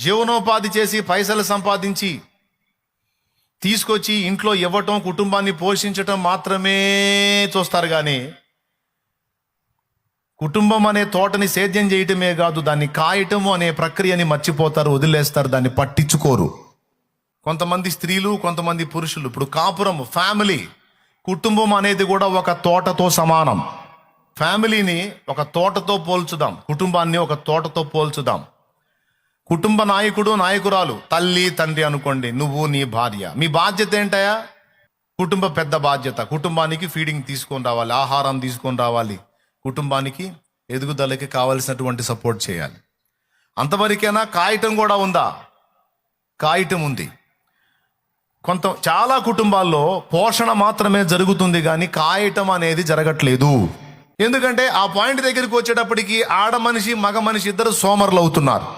జీవనోపాధి చేసి పైసలు సంపాదించి తీసుకొచ్చి ఇంట్లో ఇవ్వటం కుటుంబాన్ని పోషించటం మాత్రమే చూస్తారు కానీ కుటుంబం అనే తోటని సేద్యం చేయటమే కాదు దాన్ని కాయటము అనే ప్రక్రియని మర్చిపోతారు వదిలేస్తారు దాన్ని పట్టించుకోరు. కొంతమంది స్త్రీలు కొంతమంది పురుషులు. ఇప్పుడు కాపురం ఫ్యామిలీ. కుటుంబం అనేది కూడా ఒక తోటతో సమానం. ఫ్యామిలీని ఒక తోటతో పోల్చుదాం. కుటుంబాన్ని ఒక తోటతో పోల్చుదాం. కుటుంబ నాయకుడు నాయకురాలు తల్లి తండ్రి అనుకోండి నువ్వు నీ భార్య. మీ బాధ్యత ఏంటయా కుటుంబ పెద్ద బాధ్యత. కుటుంబానికి ఫీడింగ్ తీసుకొని రావాలి ఆహారం తీసుకొని రావాలి. కుటుంబానికి ఎదుగుదలకి కావలసినటువంటి సపోర్ట్ చేయాలి. అంతవరకైనా? కాయటం కూడా ఉందా? కాయటం ఉంది. కొంత చాలా కుటుంబాల్లో పోషణ మాత్రమే జరుగుతుంది కానీ కాయటం అనేది జరగట్లేదు. ఎందుకంటే ఆ పాయింట్ దగ్గరికి వచ్చేటప్పటికి ఆడ మనిషి మగ మనిషి ఇద్దరు సోమరులు అవుతున్నారు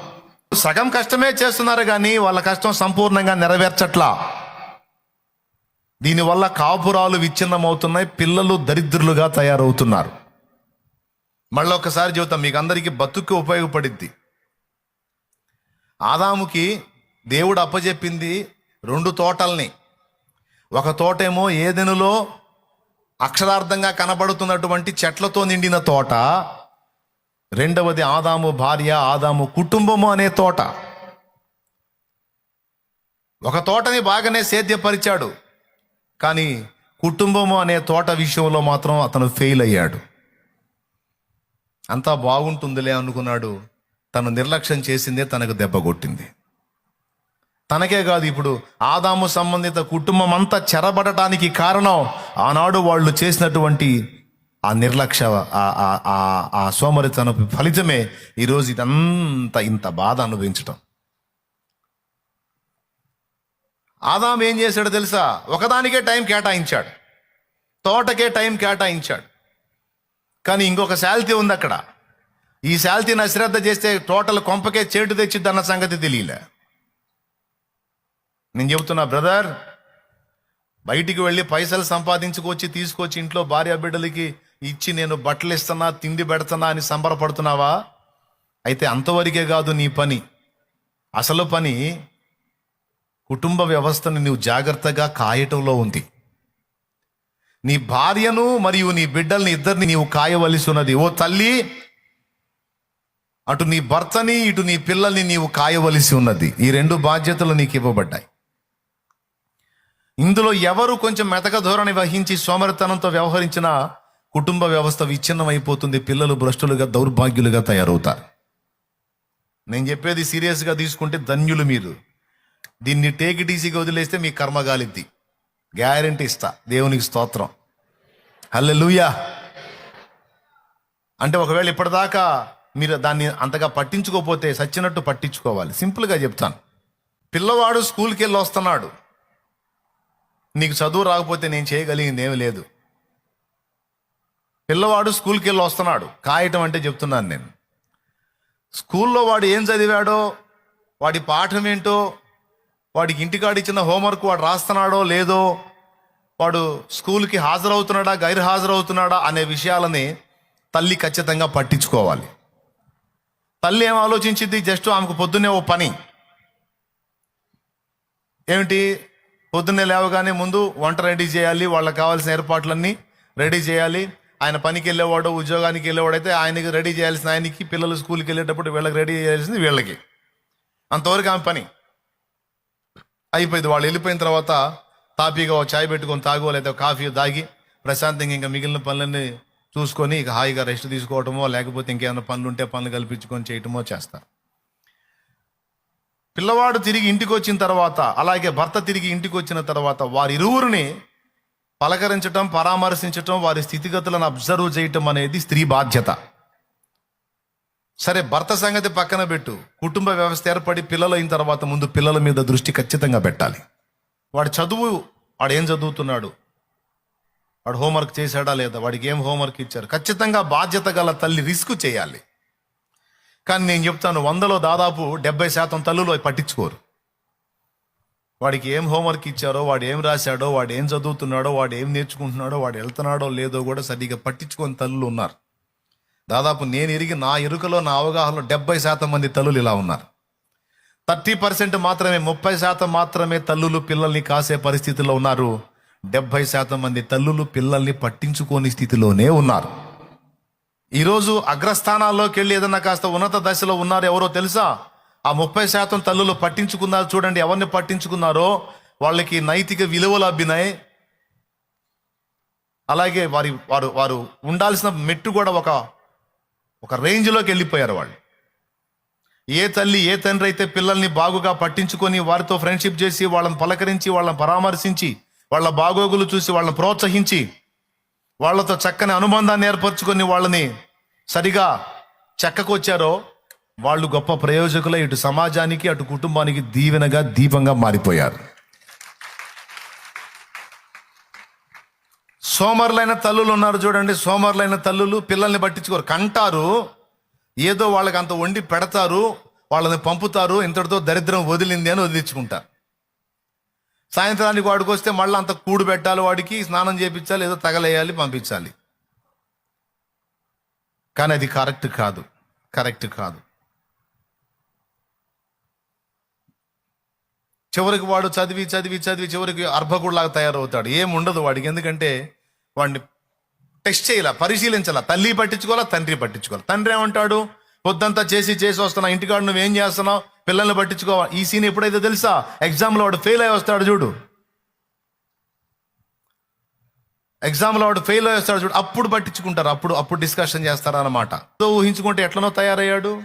సగం కష్టమే చేస్తున్నారు కానీ వాళ్ళ కష్టం సంపూర్ణంగా నెరవేర్చట్లా. దీనివల్ల కాపురాలు విచ్ఛిన్నమవుతున్నాయి పిల్లలు దరిద్రులుగా తయారవుతున్నారు. మళ్ళీ ఒకసారి చెబుతాం మీకు అందరికీ బతుక్కి ఉపయోగపడిద్ది. ఆదాముకి దేవుడు అప్పచెప్పింది రెండు తోటల్ని. ఒక తోటేమో ఏదెనులో అక్షరార్థంగా కనబడుతున్నటువంటి చెట్లతో నిండిన తోట రెండవది ఆదాము భార్య ఆదాము కుటుంబము అనే తోట. ఒక తోటని బాగానే సేద్యపరిచాడు కానీ కుటుంబము అనే తోట విషయంలో మాత్రం అతను ఫెయిల్ అయ్యాడు. అంతా బాగుంటుందిలే అనుకున్నాడు తను నిర్లక్ష్యం చేసిందే తనకు దెబ్బ కొట్టింది. తనకే కాదు ఇప్పుడు ఆదాము సంబంధిత కుటుంబం అంతా చెరబడటానికి కారణం ఆనాడు వాళ్ళు చేసినటువంటి ఆ నిర్లక్ష్య ఆ- ఆ- ఆ- ఆ సోమరితన ఫలితమే ఈరోజు ఇదంతా ఇంత బాధ అనుభవించటం. ఆదాం ఏం చేశాడో తెలుసా? ఒకదానికే టైం కేటాయించాడు. తోటకే టైం కేటాయించాడు. కానీ ఇంకొక శాల్తీ ఉంది అక్కడ. ఈ శాల్తీని అశ్రద్ధ చేస్తే టోటల్ కొంపకే చేటు తెచ్చిద్దన్న సంగతి తెలియలే. నేను చెబుతున్నా బ్రదర్ బయటికి వెళ్ళి పైసలు సంపాదించుకొచ్చి తీసుకొచ్చి ఇంట్లో భార్య బిడ్డలకి ఇచ్చి నేను బట్టలు ఇస్తున్నా తిండి పెడుతున్నా అని సంబరపడుతున్నావా? అయితే అంతవరకే కాదు నీ పని. అసలు పని కుటుంబ వ్యవస్థను నువ్వు జాగ్రత్తగా కాయటంలో ఉంది. నీ భార్యను మరియు నీ బిడ్డల్ని ఇద్దరిని నీవు కాయవలసి ఉన్నది. ఓ తల్లి అటు నీ భర్తని ఇటు నీ పిల్లల్ని నీవు కాయవలసి ఉన్నది. ఈ రెండు బాధ్యతలు నీకు ఇవ్వబడ్డాయి. ఇందులో ఎవరు కొంచెం మెతక ధోరణి వహించి సోమరితనంతో వ్యవహరించినా కుటుంబ వ్యవస్థ విచ్ఛిన్నమైపోతుంది పిల్లలు భ్రష్టులుగా దౌర్భాగ్యులుగా తయారవుతారు. నేను చెప్పేది సీరియస్గా తీసుకుంటే ధన్యులు మీరు. దీన్ని టేక్ ఇట్ ఈజీగా వదిలేస్తే మీ కర్మగాలిద్ది గ్యారంటీ ఇస్తా. దేవునికి స్తోత్రం. హల్లెలూయా అంటే ఒకవేళ ఇప్పటిదాకా మీరు దాన్ని అంతగా పట్టించుకోకపోతే సచ్చినట్టు పట్టించుకోవాలి. సింపుల్గా చెప్తాను. పిల్లవాడు స్కూల్కి వెళ్ళి వస్తున్నాడు. నీకు చదువు రాకపోతే నేను చేయగలిగింది ఏమి లేదు. పిల్లవాడు స్కూల్కి వెళ్ళి వస్తున్నాడు. కాయటం అంటే చెప్తున్నాను నేను. స్కూల్లో వాడు ఏం చదివాడో వాడి పాఠం ఏంటో వాడికి ఇంటికాడ ఇచ్చిన హోంవర్క్ వాడు రాస్తున్నాడో లేదో వాడు స్కూల్కి హాజరవుతున్నాడా గైర్ హాజరవుతున్నాడా అనే విషయాలని తల్లి ఖచ్చితంగా పట్టించుకోవాలి. తల్లి ఏం ఆలోచించింది? జస్ట్ ఆమెకు పొద్దున్నే ఓ పని. ఏమిటి? పొద్దున్నే లేవగానే ముందు వంట రెడీ చేయాలి వాళ్ళకి కావాల్సిన ఏర్పాట్లన్నీ రెడీ చేయాలి. ఆయన పనికి వెళ్ళేవాడు ఉద్యోగానికి వెళ్ళేవాడు అయితే ఆయనకి రెడీ చేయాల్సిన ఆయనకి పిల్లలు స్కూల్కి వెళ్ళేటప్పుడు వీళ్ళకి రెడీ చేయాల్సింది వీళ్ళకి. అంతవరకు ఆమె పని. అయిపోయింది. వాళ్ళు వెళ్ళిపోయిన తర్వాత తాపీగా చాయ్ పెట్టుకొని తాగో లేదా కాఫీ తాగి ప్రశాంతంగా ఇంకా మిగిలిన పనులన్నీ చూసుకొని ఇక హాయిగా రెస్ట్ తీసుకోవటమో లేకపోతే ఇంకేమైనా పనులు ఉంటే పనులు కల్పించుకొని చేయటమో చేస్తారు. పిల్లవాడు తిరిగి ఇంటికి వచ్చిన తర్వాత అలాగే భర్త తిరిగి ఇంటికి వచ్చిన తర్వాత వారిరువురిని పలకరించటం పరామర్శించటం వారి స్థితిగతులను అబ్జర్వ్ చేయటం అనేది స్త్రీ బాధ్యత. సరే భర్త సంగతి పక్కన పెట్టు. కుటుంబ వ్యవస్థ ఏర్పడి పిల్లలు అయిన తర్వాత ముందు పిల్లల మీద దృష్టి ఖచ్చితంగా పెట్టాలి. వాడు చదువు వాడు ఏం చదువుతున్నాడు? వాడు హోంవర్క్ చేశాడా లేదా? వాడికి ఏం హోంవర్క్ ఇచ్చారు? ఖచ్చితంగా బాధ్యత గల తల్లి రిస్క్ చేయాలి. కానీ నేను చెప్తాను వందలో దాదాపు డెబ్బై శాతం తల్లులు పట్టించుకోరు. వాడికి ఏం హోంవర్క్ ఇచ్చారో వాడు ఏం రాశాడో వాడు ఏం చదువుతున్నాడో వాడు ఏం నేర్చుకుంటున్నాడో వాడు వెళ్తున్నాడో లేదో కూడా సరిగ్గా పట్టించుకొని తల్లులు ఉన్నారు. దాదాపు నేను ఎరిగి నా ఎరుకలో నా అవగాహనలో డెబ్బై శాతం మంది తల్లులు ఇలా ఉన్నారు. థర్టీ పర్సెంట్ మాత్రమే ముప్పై శాతం మాత్రమే తల్లులు పిల్లల్ని కాసే పరిస్థితిలో ఉన్నారు. డెబ్బై శాతం మంది తల్లులు పిల్లల్ని పట్టించుకోని స్థితిలోనే ఉన్నారు. ఈరోజు అగ్రస్థానాల్లోకి వెళ్ళి ఏదన్నా కాస్త ఉన్నత దశలో ఉన్నారు ఎవరో తెలుసా? ఆ ముప్పై శాతం తల్లులు పట్టించుకున్నారు చూడండి ఎవరిని పట్టించుకున్నారో వాళ్ళకి నైతిక విలువలు అబ్బినాయి. అలాగే వారి వారు వారు ఉండాల్సిన మెట్టు కూడా ఒక ఒక రేంజ్లోకి వెళ్ళిపోయారు వాళ్ళు. ఏ తల్లి ఏ తండ్రి అయితే పిల్లల్ని బాగుగా పట్టించుకొని వారితో ఫ్రెండ్షిప్ చేసి వాళ్ళని పలకరించి వాళ్ళని పరామర్శించి వాళ్ళ బాగోగులు చూసి వాళ్ళని ప్రోత్సహించి వాళ్ళతో చక్కని అనుబంధాన్ని ఏర్పరచుకొని వాళ్ళని సరిగా చెక్కకొచ్చారో వాళ్ళు గొప్ప ప్రయోజకులు ఇటు సమాజానికి అటు కుటుంబానికి దీవెనగా దీపంగా మారిపోయారు. సోమరులైన తల్లులు ఉన్నారు చూడండి. సోమరులైన తల్లులు పిల్లల్ని పట్టించుకోరు. కంటారు. ఏదో వాళ్ళకి అంత వండి పెడతారు. వాళ్ళని పంపుతారు. ఇంతటితో దరిద్రం వదిలింది అని వదిలించుకుంటారు సాయంత్రానికి వాడికి వస్తే మళ్ళీ అంత కూడు పెట్టాలి వాడికి స్నానం చేపించాలి ఏదో తగలేయాలి పంపించాలి. కానీ అది కరెక్ట్ కాదు. కరెక్ట్ కాదు. చివరికి వాడు చదివి చదివి చదివి చివరికి అర్భకుడిలాగా తయారవుతాడు. ఏం ఉండదు వాడికి. ఎందుకంటే వాడిని టెస్ట్ చేయాల పరిశీలించాల. తల్లి పట్టించుకోవాలా తండ్రి పట్టించుకోవాలి. తండ్రి ఏమంటాడు? పొద్దంతా చేసి చేసి వస్తున్నా. ఇంటికాడు నువ్వేం చేస్తున్నావు? పిల్లల్ని పట్టించుకోవాలి ఈ సీన్ ఎప్పుడైతే తెలుసా? ఎగ్జామ్లో వాడు ఫెయిల్ అయి వస్తాడు చూడు. ఎగ్జామ్లో వాడు ఫెయిల్ అయి వస్తాడు చూడు. అప్పుడు పట్టించుకుంటారు. అప్పుడు అప్పుడు డిస్కషన్ చేస్తారన్నమాట. సో ఊహించుకుంటే ఎట్లనో తయారయ్యాడు.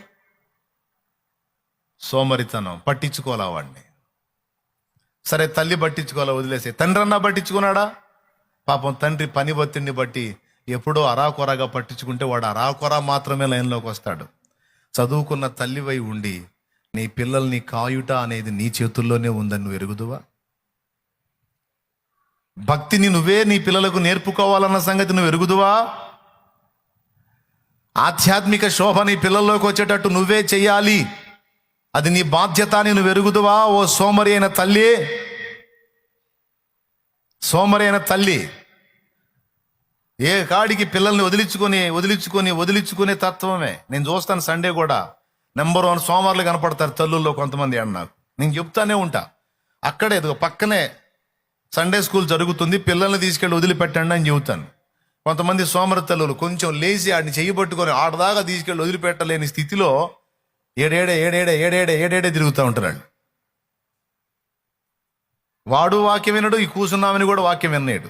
సోమరితనం. పట్టించుకోవాలా వాడిని? సరే తల్లి పట్టించుకోవాలా? వదిలేసి తండ్రి అన్నా పట్టించుకున్నాడా? పాపం తండ్రి పని ఒత్తిడిని బట్టి ఎప్పుడో అరాకొరాగా పట్టించుకుంటే వాడు అరాకొరా మాత్రమే లైన్లోకి వస్తాడు. చదువుకున్న తల్లివై ఉండి నీ పిల్లల్ని కాయుట అనేది నీ చేతుల్లోనే ఉందని నువ్వు ఎరుగుదువా? భక్తిని నువ్వే నీ పిల్లలకు నేర్పుకోవాలన్న సంగతి నువ్వు ఎరుగుదువా? ఆధ్యాత్మిక శోభ నీ పిల్లల్లోకి వచ్చేటట్టు నువ్వే చెయ్యాలి. అది నీ బాధ్యత నేను వెరుగుదువా? ఓ సోమరి అయిన తల్లి సోమరి అయిన తల్లి ఏ కాడికి పిల్లల్ని వదిలించుకొని వదిలించుకొని వదిలించుకునే తత్వమే. నేను చూస్తాను సండే కూడా. నెంబర్ వన్ సోమవారాలు కనపడతారు తల్లుల్లో కొంతమంది అన్న నాకు. నేను చెప్తానే ఉంటా. అక్కడే ఇదిగో పక్కనే సండే స్కూల్ జరుగుతుంది. పిల్లల్ని తీసుకెళ్ళి వదిలిపెట్టండి అని చెబుతాను. కొంతమంది సోమర తల్లులు కొంచెం లేచి ఆడిని చేయబట్టుకొని ఆడదాకా తీసుకెళ్ళి వదిలిపెట్టలేని స్థితిలో ఏడేడే ఏడేడే ఏడేడే ఏడేడే తిరుగుతూ ఉంటారు వాడు వాక్యం వినడు ఈ కూసున్నామని కూడా వాక్యం విన్నాడు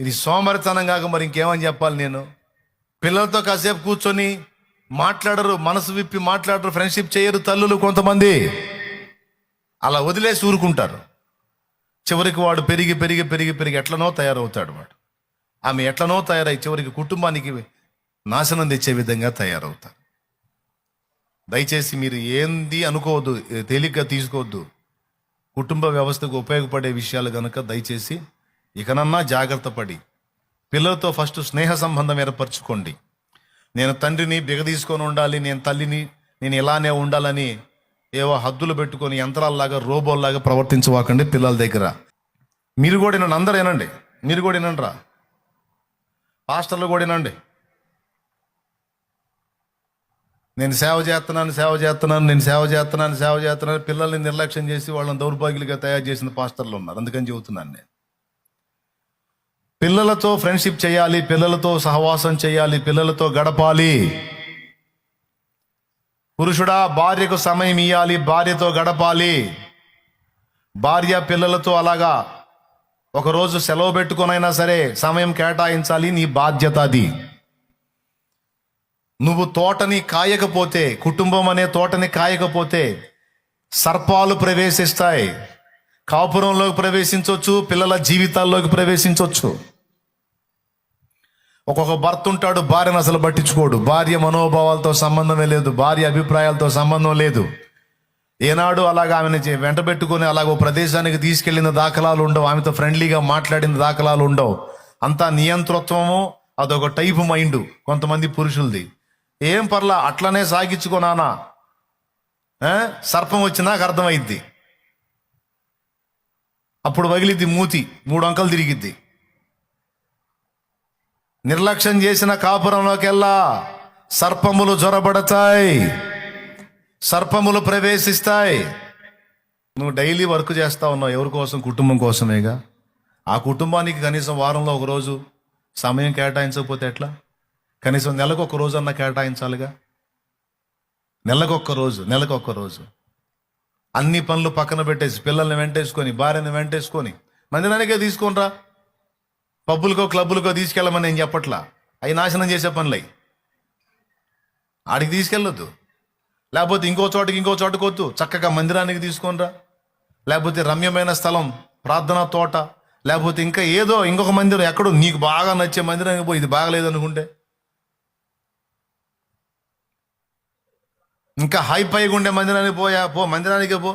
ఇది సోమరితనం కాక మరి ఇంకేమని చెప్పాలి నేను? పిల్లలతో కాసేపు కూర్చొని మాట్లాడరు మనసు విప్పి మాట్లాడరు ఫ్రెండ్షిప్ చేయరు తల్లులు కొంతమంది. అలా వదిలేసి ఊరుకుంటారు. చివరికి వాడు పెరిగి పెరిగి పెరిగి పెరిగి ఎట్లనో తయారవుతాడు వాడు. ఆమె ఎట్లనో తయారై చివరికి కుటుంబానికి నాశనం తెచ్చే విధంగా తయారవుతారు. దయచేసి మీరు ఏంది అనుకోవద్దు తేలిగ్గా తీసుకోవద్దు. కుటుంబ వ్యవస్థకు ఉపయోగపడే విషయాలు కనుక దయచేసి ఇకనన్నా జాగ్రత్త పడి పిల్లలతో ఫస్ట్ స్నేహ సంబంధం ఏర్పరచుకోండి. నేను తండ్రిని బిగదీసుకొని ఉండాలి నేను తల్లిని నేను ఇలానే ఉండాలని ఏవో హద్దులు పెట్టుకొని యంత్రాల్లాగా రోబోల్లాగా ప్రవర్తించవాకండి పిల్లల దగ్గర. మీరు కూడా వినండి అందరూ వినండి మీరు కూడా వినండి రా. పాస్టర్లు కూడా వినండి. నేను సేవ చేస్తున్నాను సేవ చేస్తున్నాను నేను సేవ చేస్తున్నాను సేవ చేస్తున్నాను. పిల్లల్ని నిర్లక్ష్యం చేసి వాళ్ళని దౌర్భాగ్యులుగా తయారు చేసిన పాస్టర్లు ఉన్నారు. అందుకని చెబుతున్నాను నేను. పిల్లలతో ఫ్రెండ్షిప్ చేయాలి పిల్లలతో సహవాసం చేయాలి పిల్లలతో గడపాలి. పురుషుడా భార్యకు సమయం ఇవ్వాలి భార్యతో గడపాలి. భార్య పిల్లలతో అలాగా ఒకరోజు సెలవు పెట్టుకునైనా సరే సమయం కేటాయించాలి నీ బాధ్యత అది. నువ్వు తోటని కాయకపోతే కుటుంబం అనే తోటని కాయకపోతే సర్పాలు ప్రవేశిస్తాయి. కాపురంలోకి ప్రవేశించవచ్చు పిల్లల జీవితాల్లోకి ప్రవేశించవచ్చు ఒక్కొక్క భర్త ఉంటాడు భార్యను అసలు పట్టించుకోడు. భార్య మనోభావాలతో సంబంధమే లేదు భార్య అభిప్రాయాలతో సంబంధం లేదు. ఏనాడు అలాగ ఆమెను వెంట పెట్టుకుని అలాగ ఓ ప్రదేశానికి తీసుకెళ్ళిన దాఖలాలు ఉండవు. ఆమెతో ఫ్రెండ్లీగా మాట్లాడిన దాఖలాలు ఉండవు. అంతా నియంతృత్వము అదొక టైపు మైండ్ కొంతమంది పురుషులది. ఏం పర్లా అట్లనే సాగించుకోనానా సర్పం వచ్చి నాకు అర్థమైద్ది. అప్పుడు వగిలిద్ది మూతి మూడు అంకలు తిరిగిద్ది. నిర్లక్ష్యం చేసిన కాపురంలోకెల్లా సర్పములు జ్వరబడతాయి సర్పములు ప్రవేశిస్తాయి. నువ్వు డైలీ వర్క్ చేస్తా ఉన్నావు ఎవరి కోసం? కుటుంబం కోసమేగా? ఆ కుటుంబానికి కనీసం వారంలో ఒకరోజు సమయం కేటాయించకపోతే ఎట్లా? కనీసం నెలకు ఒక రోజు అన్న కేటాయించాలిగా? నెలకు ఒక్క రోజు నెలకు ఒక్క రోజు. అన్ని పనులు పక్కన పెట్టేసి పిల్లల్ని వెంటేసుకొని భార్యని వెంటేసుకొని మందిరానికే తీసుకొనిరా? పబ్బులకో క్లబ్బులకో తీసుకెళ్ళమని నేను చెప్పట్లా? అవి నాశనం చేసే పనులై. ఆడికి తీసుకెళ్ళొద్దు. లేకపోతే ఇంకో చోటకి ఇంకో చోటుకొద్దు చక్కగా మందిరానికి తీసుకొనిరా? లేకపోతే రమ్యమైన స్థలం ప్రార్థనా తోట లేకపోతే ఇంకా ఏదో ఇంకొక మందిరం ఎక్కడో నీకు బాగా నచ్చే మందిరానికి పోయి ఇది బాగలేదు అనుకుంటే ఇంకా హై పైగా ఉండే మందిరానికి పోయా పో మందిరానికి పో.